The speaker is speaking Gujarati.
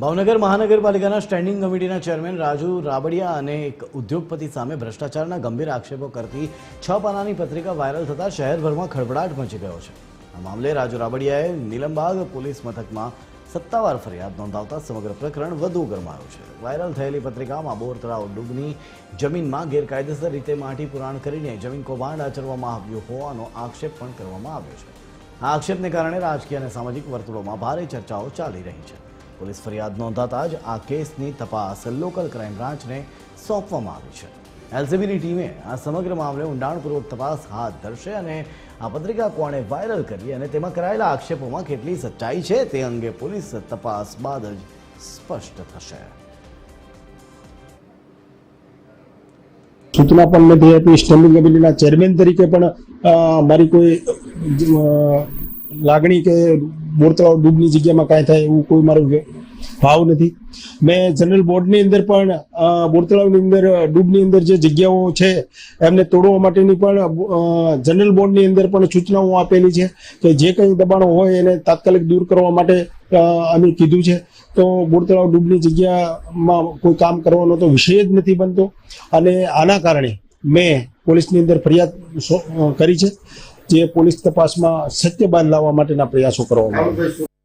ભાવનગર મહાનગરપાલિકાના સ્ટેન્ડિંગ કમિટીના ચેરમેન રાજુ રાબડિયા અને એક ઉદ્યોગપતિ સામે ભ્રષ્ટાચારના ગંભીર આક્ષેપો કરતી છ પાનાની પત્રિકા વાયરલ થતાં શહેરભરમાં ખળભળાટ મચી ગયો છે. આ મામલે રાજુ રાબડિયાએ નીલમબાગ પોલીસ મથકમાં સત્તાવાર ફરિયાદ નોંધાવતા સમગ્ર પ્રકરણ વધુ ગરમાયું છે. વાયરલ થયેલી પત્રિકામાં બોર તળાવ જમીનમાં ગેરકાયદેસર રીતે માટી પુરાણ કરીને જમીન કૌભાંડ આચરવામાં આવ્યું હોવાનો આક્ષેપ પણ કરવામાં આવ્યો છે. આ આક્ષેપને કારણે રાજકીય અને સામાજિક વર્તુળોમાં ભારે ચર્ચાઓ ચાલી રહી છે. પોલીસ ફરિયાદ નોંધાતા જ આ કેસની તપાસ લોકલ ક્રાઇમ બ્રાન્ચને સોંપવામાં આવી છે. એલસીબીની ટીમે આ સમગ્ર મામલે ઊંડાણપૂર્વક તપાસ હાથ ધરશે અને આ પત્રિકા કોણે વાયરલ કરી અને તેમાં કરાયેલા આક્ષેપોમાં કેટલી સચ્ચાઈ છે તે અંગે પોલીસ તપાસ બાદ જ સ્પષ્ટ થશે. સૂચના પણ નથી આપી સ્ટેન્ડિંગ કમિટીના ચેરમેન તરીકે પણ મારી કોઈ લાગણી કે બોરતળાવ ડૂબની જગ્યામાં કાંઈ થાય એવું કોઈ મારું ભાવ નથી. મેં જનરલ બોર્ડની અંદર પણ બોરતળાવની અંદર, ડૂબની અંદર જે જગ્યાઓ છે, એમને તોડવા માટેની પણ જનરલ બોર્ડની અંદર પણ સૂચનાઓ આપેલી છે કે જે કંઈ દબાણો હોય એને તાત્કાલિક દૂર કરવા માટે અમે કીધું છે. તો બોરતળાવ ડૂબની જગ્યામાં કોઈ કામ કરવાનો તો વિષય જ નથી બનતો. અને આના કારણે મેં પોલીસની અંદર ફરિયાદ કરી છે, જે પોલીસ તપાસમાં સત્ય બહાર લાવવા માટેના પ્રયાસો કરવામાં આવે